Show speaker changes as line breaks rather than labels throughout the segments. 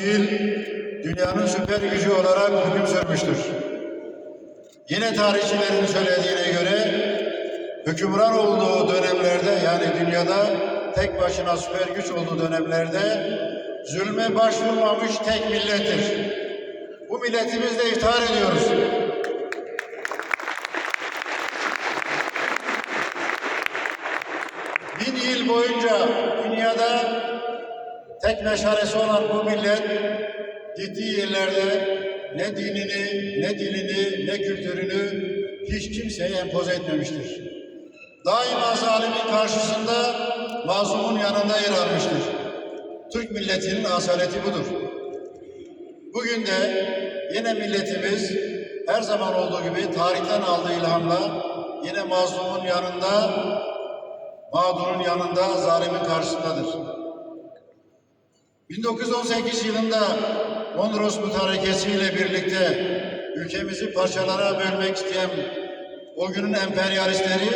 yıl dünyanın süper gücü olarak hüküm sürmüştür. Yine tarihçilerin söylediğine göre hükümran olduğu dönemlerde yani dünyada tek başına süper güç olduğu dönemlerde zulme başvurmamış tek millettir. Bu milletimizle iftihar ediyoruz. Bin yıl boyunca dünyada tek meşalesi olan bu millet gittiği yerlerde ne dinini, ne dilini, ne kültürünü hiç kimseye empoze etmemiştir. Daima zalimin karşısında mazlumun yanında yer almıştır. Türk milletinin asaleti budur. Bugün de yine milletimiz her zaman olduğu gibi tarihten aldığı ilhamla yine mazlumun yanında, mağdurun yanında, zalimin karşısındadır. 1918 yılında Mondros ile birlikte ülkemizi parçalara bölmek isteyen o günün emperyalistleri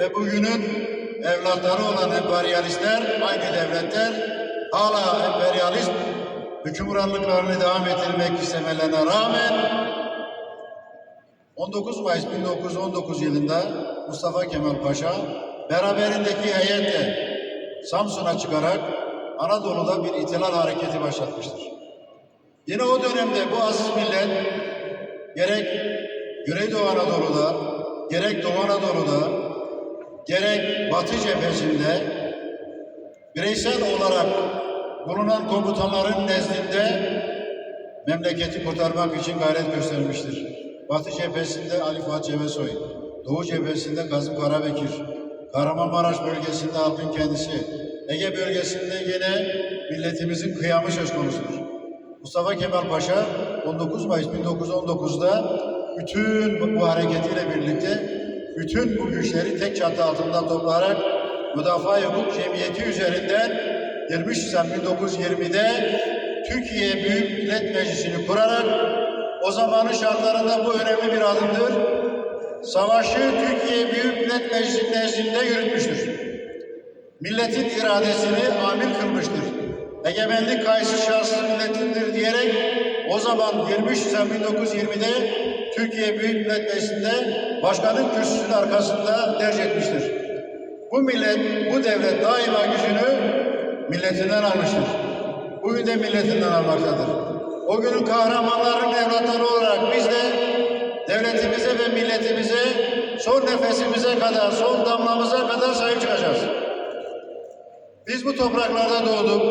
ve bugünün evlatları olan emperyalistler, aynı devletler hala emperyalist hükümranlıklarını devam ettirmek istemelerine rağmen 19 Mayıs 1919 yılında Mustafa Kemal Paşa beraberindeki heyetle Samsun'a çıkarak Anadolu'da bir itilal hareketi başlatmıştır. Yine o dönemde bu aziz millet gerek Güneydoğu Anadolu'da, gerek Doğu Anadolu'da, gerek Batı cephesinde bireysel olarak bulunan komutanların nezdinde memleketi kurtarmak için gayret göstermiştir. Batı cephesinde Ali Fuat Cebesoy, Doğu cephesinde Kazım Karabekir, Kahramanmaraş bölgesinde halkın kendisi, Ege bölgesinde yine milletimizin kıyamı söz konusudur. Mustafa Kemal Paşa 19 Mayıs 1919'da bütün bu hareketiyle birlikte bütün bu güçleri tek çatı altında toplayarak Müdafaa Hukuk Cemiyeti üzerinden 23 Nisan 1920'de Türkiye Büyük Millet Meclisi'ni kurarak o zamanın şartlarında bu önemli bir adımdır. Savaşı Türkiye Büyük Millet Meclisi nezdinde yürütmüştür milletin iradesini amil kılmıştır. Egemenlik kayıtsız şartsız milletindir diyerek o zaman 23 Nisan 1920'de Türkiye Büyük Millet Meclisi'nde başkanın kürsüsünün arkasında derc etmiştir. Bu millet, bu devlet daima gücünü milletinden almıştır. Bugün de milletinden almaktadır. O günün kahramanlarının evlatları olarak biz de devletimize ve milletimize son nefesimize kadar, son damlamıza kadar sahip çıkacağız. Biz bu topraklarda doğduk,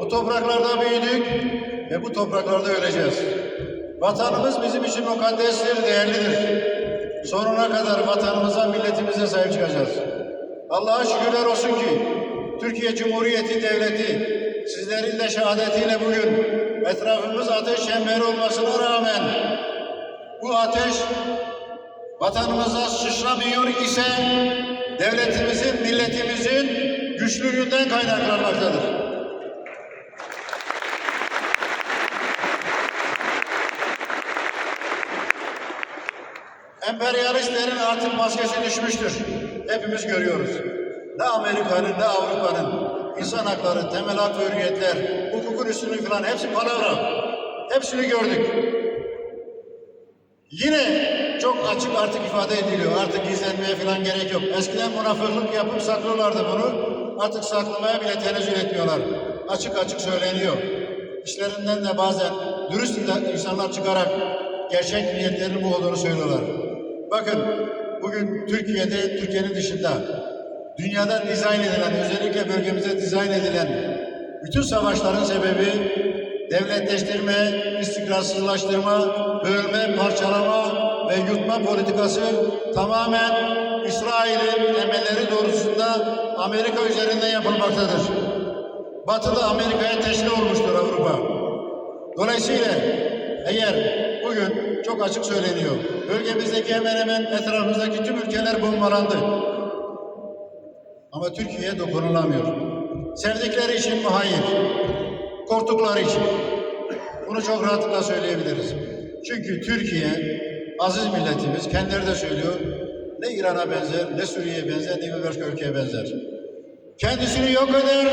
bu topraklarda büyüdük ve bu topraklarda öleceğiz. Vatanımız bizim için mukaddestir, değerlidir. Sonuna kadar vatanımıza, milletimize sahip çıkacağız. Allah'a şükürler olsun ki Türkiye Cumhuriyeti Devleti sizlerin de şehadetiyle bugün etrafımız ateş çemberi olmasına rağmen bu ateş vatanımıza sıçramıyor ise devletimizin, milletimizin güçlülüğünden kaynaklanmaktadır. Emperyalistlerin artık maskesi düşmüştür. Hepimiz görüyoruz. Ne Amerika'nın ne Avrupa'nın insan hakları, temel hak ve hürriyetler, hukukun üstünlüğü falan hepsi palavra. Hepsini gördük. Yine çok açık artık ifade ediliyor. Artık gizlenmeye falan gerek yok. Eskiden münafıklık yapıp saklıyorlardı bunu. Artık saklamaya bile tenezzül etmiyorlar. Açık açık söyleniyor. İşlerinden de bazen dürüst insanlar çıkarak gerçek niyetlerinin bu olduğunu söylüyorlar. Bakın bugün Türkiye'de, Türkiye'nin dışında dünyada dizayn edilen, özellikle bölgemizde dizayn edilen bütün savaşların sebebi devletleştirme, istikrarsızlaştırma, bölme, parçalama ve yutma politikası tamamen İsrail'in emelleri doğrultusunda Amerika üzerinden yapılmaktadır. Batı da Amerika'ya teşne olmuştur Avrupa. Dolayısıyla eğer bugün çok açık söyleniyor, bölgemizdeki hemen hemen etrafımızdaki tüm ülkeler bombalandı. Ama Türkiye'ye dokunulamıyor. Sevdikleri için mi? Hayır. Korktukları için. Bunu çok rahatlıkla söyleyebiliriz. Çünkü Türkiye, aziz milletimiz, kendileri de söylüyor, ne İran'a benzer, ne Suriye'ye benzer, ne bir başka ülkeye benzer. Kendisini yok eder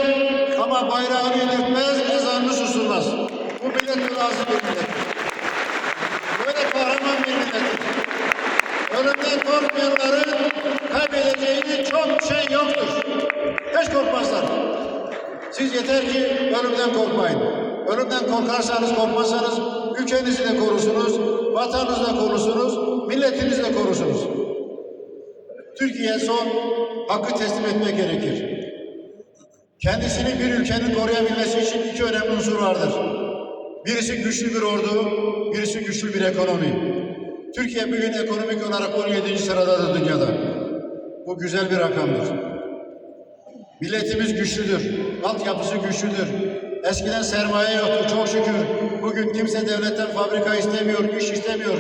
ama bayrağını indirtmez, ezanını susturmaz. Bu millet lazım bir millet. Böyle kahraman bir millet. Ölümden korkmayanların kaybedeceğini çok şey yoktur. Hiç korkmazlar. Siz yeter ki ölümden korkmayın. Ölümden korkarsanız, korkmazsanız ülkenizi de korursunuz, vatanınızı da korursunuz, milletinizi de korursunuz. Türkiye son hakkı teslim etmek gerekir. Kendisini bir ülkenin koruyabilmesi için iki önemli unsur vardır. Birisi güçlü bir ordu, birisi güçlü bir ekonomi. Türkiye bugün ekonomik olarak 17. sıradadır dünyada. Bu güzel bir rakamdır. Milletimiz güçlüdür, altyapısı güçlüdür. Eskiden sermaye yoktu çok şükür. Bugün kimse devletten fabrika istemiyor, iş istemiyor.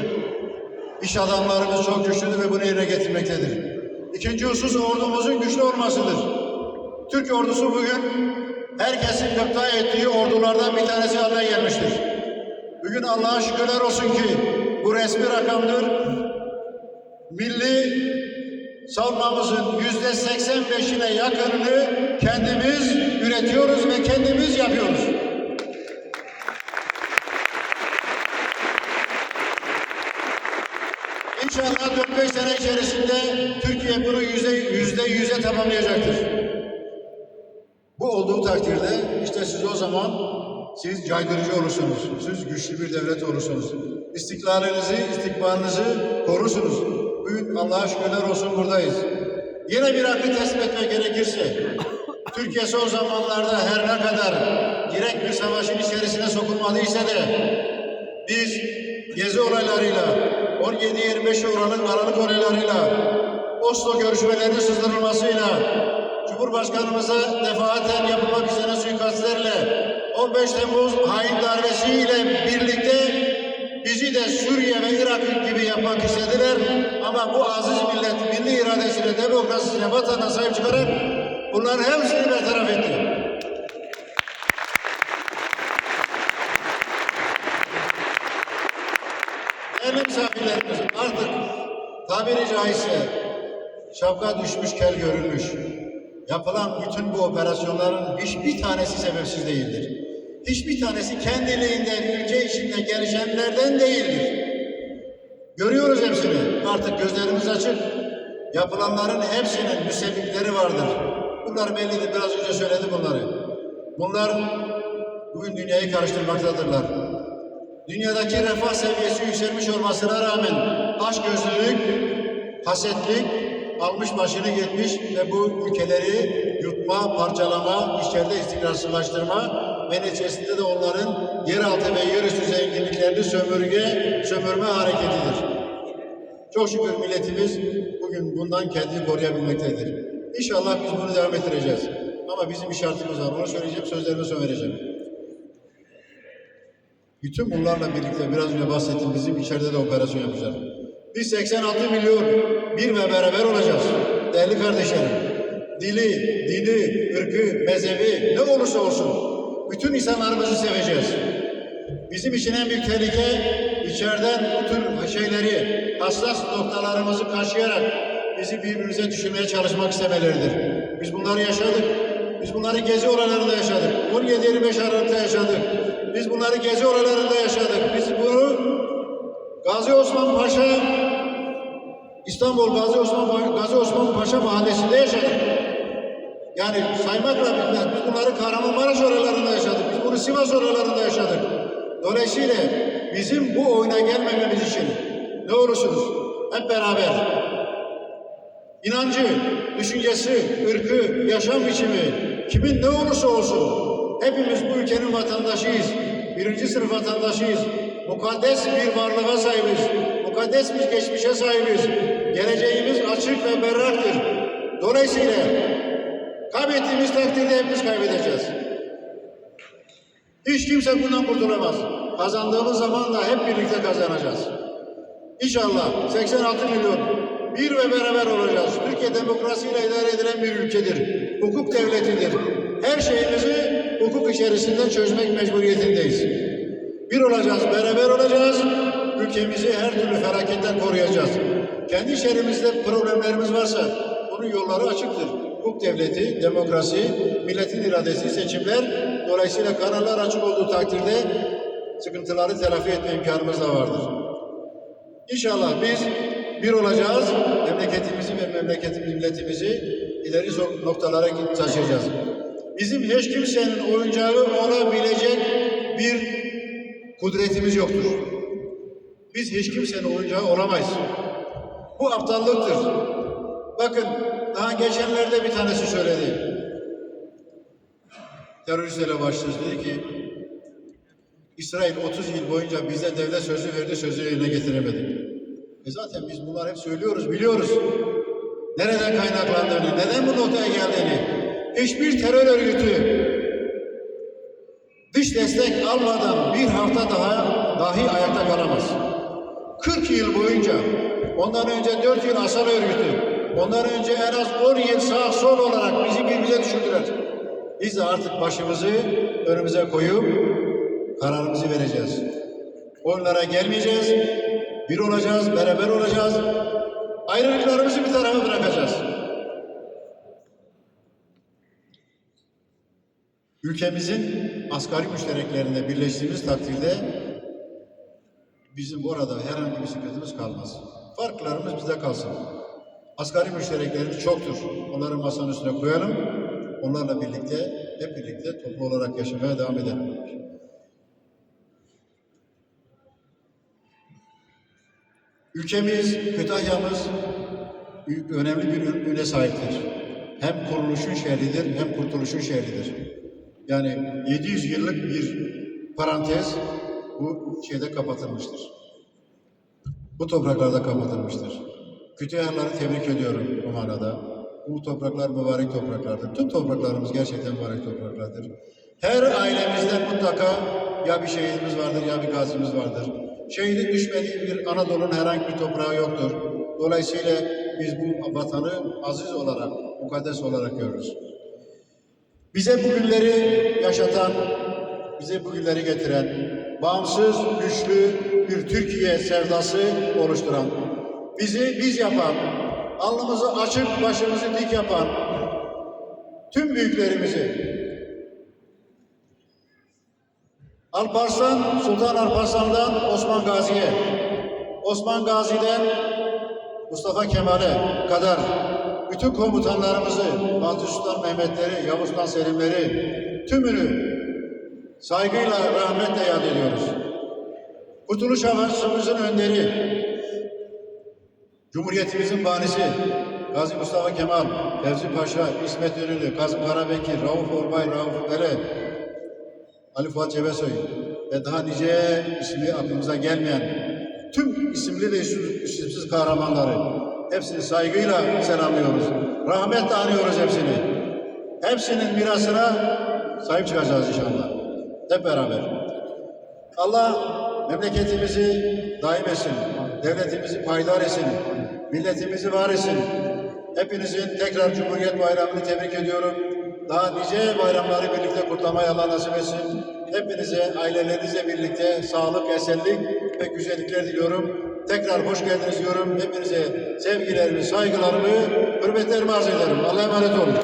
İş adamlarımız çok güçlüdür ve bunu yerine getirmektedir. İkinci husus ordumuzun güçlü olmasıdır. Türk ordusu bugün herkesin gıpta ettiği ordulardan bir tanesi haline gelmiştir. Bugün Allah'a şükürler olsun ki bu resmi rakamdır. Milli savunmamızın yüzde 85'ine yakınını kendimiz üretiyoruz ve kendimiz yapıyoruz. İnşallah 4-5 sene içerisinde Türkiye bunu yüzde yüzde yüze tamamlayacaktır. Bu olduğu takdirde işte siz o zaman siz caydırıcı olursunuz. Siz güçlü bir devlet olursunuz. İstiklalinizi, istikbalinizi korursunuz. Bugün Allah'a şükürler olsun buradayız. Yine bir hakkı teslim etmek gerekirse Türkiye son zamanlarda her ne kadar direkt bir savaşın içerisine sokulmadıysa da biz gezi olaylarıyla 17-25 Aralık, Aralık olaylarıyla Oslo görüşmelerinin sızdırılmasıyla Cumhurbaşkanımıza defaaten yapılmak üzere suikastlerle 15 Temmuz hain darbesiyle birlikte bizi de Suriye ve Irak gibi yapmak istediler. Ama bu aziz millet milli iradesine, demokrasisine, vatanına sahip çıkarak bunların hepsini bertaraf etti. Değerli misafirlerimiz artık tabiri caizse şapka düşmüş kel görülmüş. Yapılan bütün bu operasyonların hiçbir tanesi sebepsiz değildir. Hiçbir tanesi kendiliğinden ülke içinde gelişenlerden değildir. Görüyoruz hepsini. Artık gözlerimiz açık. Yapılanların hepsinin müsebbipleri vardır. Bunlar bellidir. Biraz önce söyledim bunları. Bunlar bugün dünyayı karıştırmaktadırlar. Dünyadaki refah seviyesi yükselmiş olmasına rağmen açgözlülük, hasetlik almış başını gitmiş ve bu ülkeleri yutma, parçalama, içeride istikrarsızlaştırma ve neticesinde de onların yeraltı ve yerüstü zenginliklerini sömürge, sömürme hareketidir. Çok şükür milletimiz bugün bundan kendini koruyabilmektedir. İnşallah biz bunu devam ettireceğiz. Ama bizim bir şartımız var. Onu söyleyeceğim, sözlerime son vereceğim. Bütün bunlarla birlikte biraz önce bahsettiğim bizim içeride de operasyon yapacağız. Biz 86 milyon bir ve beraber olacağız. Değerli kardeşlerim. Dili, dini, ırkı, mezhebi ne olursa olsun bütün insanlarımızı seveceğiz. Bizim için en büyük tehlike içeriden bu şeyleri, hassas noktalarımızı kaşıyarak bizi birbirimize düşürmeye çalışmak istemeleridir. Biz bunları yaşadık. Biz bunları gezi oralarında yaşadık. 17-25 Aralık'ta yaşadık. Biz bunları gezi oralarında yaşadık. Biz bunu Gazi Osman Paşa İstanbul Gazi Osman Gazi Osman Paşa Mahallesi'nde yaşadık. Yani saymakla bitmez. Biz bunları Kahramanmaraş oralarında yaşadık. Biz bunu Sivas oralarında yaşadık. Dolayısıyla bizim bu oyuna gelmememiz için ne olursunuz hep beraber inancı, düşüncesi, ırkı, yaşam biçimi kimin ne olursa olsun hepimiz bu ülkenin vatandaşıyız. Birinci sınıf vatandaşıyız. Mukaddes bir varlığa sahibiz. Mukaddes bir geçmişe sahibiz. Geleceğimiz açık ve berraktır. Dolayısıyla kaybettiğimiz takdirde hepimiz kaybedeceğiz. Hiç kimse bundan kurtulamaz. Kazandığımız zaman da hep birlikte kazanacağız. İnşallah 86 milyon bir ve beraber olacağız. Türkiye demokrasiyle idare edilen bir ülkedir. Hukuk devletidir. Her şeyimizi hukuk içerisinde çözmek mecburiyetindeyiz. Bir olacağız, beraber olacağız. Ülkemizi her türlü felaketten koruyacağız. Kendi içerimizde problemlerimiz varsa bunun yolları açıktır. Hukuk devleti, demokrasi, milletin iradesi, seçimler. Dolayısıyla kanallar açık olduğu takdirde sıkıntıları telafi etme imkanımız da vardır. İnşallah biz bir olacağız, memleketimizi ve memleket milletimizi ileri noktalara taşıyacağız. Bizim hiç kimsenin oyuncağı olabilecek bir kudretimiz yoktur. Biz hiç kimsenin oyuncağı olamayız. Bu aptallıktır. Bakın daha geçenlerde bir tanesi söyledi. Teröristlerle başlıyoruz dedi ki İsrail 30 yıl boyunca bize devlet sözü verdi, sözü yerine getiremedi. E zaten biz bunlar hep söylüyoruz, biliyoruz. Nereden kaynaklandığını, neden bu noktaya geldiğini. Hiçbir terör örgütü destek almadan bir hafta daha dahi ayakta kalamaz. 40 yıl boyunca, ondan önce 4 yıl asal örgütü, ondan önce en az 10 yıl sağ sol olarak bizi birbirine düşürdüler. Biz de artık başımızı önümüze koyup kararımızı vereceğiz. Oyunlara gelmeyeceğiz, bir olacağız, beraber olacağız. Ayrılıklarımızı bir tarafa Ülkemizin asgari müştereklerinde birleştiğimiz takdirde bizim orada herhangi bir sıkıntımız kalmaz. Farklarımız bizde kalsın. Asgari müştereklerimiz çoktur. Onları masanın üstüne koyalım. Onlarla birlikte, hep birlikte toplu olarak yaşamaya devam edelim. Ülkemiz, Kütahya'mız önemli bir ün- üne sahiptir. Hem kuruluşun şehridir, hem kurtuluşun şehridir. Yani 700 yıllık bir parantez bu şeyde kapatılmıştır. Bu topraklarda kapatılmıştır. Kütahyalıları tebrik ediyorum bu manada. Bu topraklar mübarek topraklardır. Tüm topraklarımız gerçekten mübarek topraklardır. Her ailemizde mutlaka ya bir şehidimiz vardır ya bir gazimiz vardır. Şehidin düşmediği bir Anadolu'nun herhangi bir toprağı yoktur. Dolayısıyla biz bu vatanı aziz olarak, mukaddes olarak görürüz. Bize bu günleri yaşatan, bize bu günleri getiren, bağımsız, güçlü bir Türkiye sevdası oluşturan, bizi biz yapan, alnımızı açık, başımızı dik yapan tüm büyüklerimizi, Alparslan, Sultan Alparslan'dan Osman Gazi'ye, Osman Gazi'den Mustafa Kemal'e kadar bütün komutanlarımızı, Fatih Sultan Mehmetleri, Yavuz Sultan Selimleri tümünü saygıyla, rahmetle yad ediyoruz. Kurtuluş Savaşımızın önderi, Cumhuriyetimizin banisi, Gazi Mustafa Kemal, Fevzi Paşa, İsmet İnönü, Kazım Karabekir, Rauf Orbay, Rauf Dere, Ali Fuat Cebesoy ve daha nice ismi aklımıza gelmeyen tüm isimli ve isim- isimsiz kahramanları hepsini saygıyla selamlıyoruz. Rahmetle anıyoruz hepsini. Hepsinin mirasına sahip çıkacağız inşallah. Hep beraber. Allah memleketimizi daim etsin. Devletimizi payidar etsin. Milletimizi var etsin. Hepinizin tekrar Cumhuriyet Bayramı'nı tebrik ediyorum. Daha nice bayramları birlikte kutlamayı Allah nasip etsin. Hepinize, ailelerinizle birlikte sağlık, esenlik ve güzellikler diliyorum. Tekrar hoş geldiniz diyorum. Hepinize sevgilerimi, saygılarımı, hürmetlerimi arz ederim. Allah'a emanet olun.